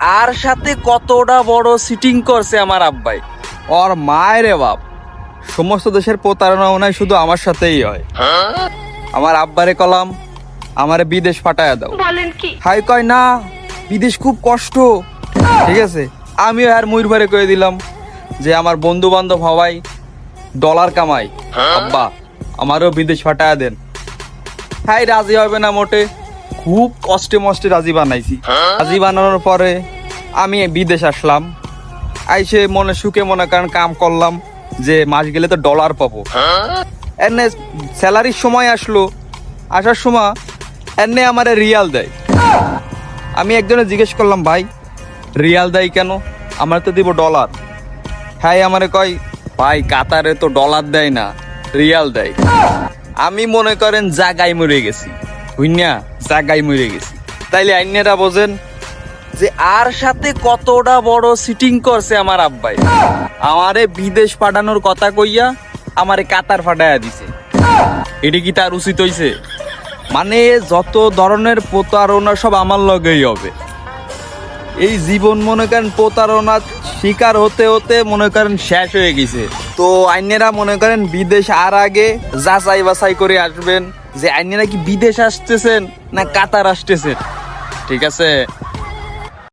আর সাথে কতটা বড় সিটিং করছে আমার আব্বাই। ওর মায়ের রে বাপ। সমস্ত দেশের প্রতারণা মনে শুধু আমার সাথেই হয়। আমার আব্বারে কলাম আমারে বিদেশ পাঠায় দাও। বলেন কি? হাই কয় না বিদেশ খুব কষ্ট। ঠিক আছে? আমিও আর মুইর ভারে কয়ে দিলাম যে আমার বন্ধু বান্ধব হওয়াই ডলার কামাই। আব্বা আমারও বিদেশ পাঠায় দেন। হাই রাজি হবে না মোটে। খুব কষ্টে মষ্টে রাজি বানাইছি। রাজি বানানোর পরে আমি বিদেশ আসলাম। আইসে মনে সুখে মনে করেন কাম করলাম যে মাস গেলে তো ডলার পাবো। এনে স্যালারির সময় আসলো, আসার সময় এনে আমারে রিয়াল দেয়। আমি একজনে জিজ্ঞেস করলাম, ভাই, রিয়াল দেয় কেন? আমার তো দিব ডলার হ্যাঁ আমারে কয়, ভাই, কাতারে তো ডলার দেয় না, রিয়াল দেয়। আমি মনে করেন জাগাই মরে গেছি। হুইনা জাগাই মরে গেছি। তাইলে আইনেরা বোঝেন যে আর সাথে কতটা বড় সিটিং করছে আমার আব্বাই। আমারে বিদেশ পাঠানোর কথা কইয়া আমারে কাতার ফাটাইয়া দিছে। এটি কি তার উচিত হইছে? মানে যত ধরনের প্রতারণা সব আমার লগেই হবে। এই জীবন মনে করেন প্রতারণার শিকার হতে হতে মনে করেন শেষ হয়ে গেছে। তো আইনেরা মনে করেন বিদেশ আর আগে যাচাই বাছাই করে আসবেন। যে আইনি নাকি বিদেশ আসতেছেন না কাতার আসতেছেন? ঠিক আছে?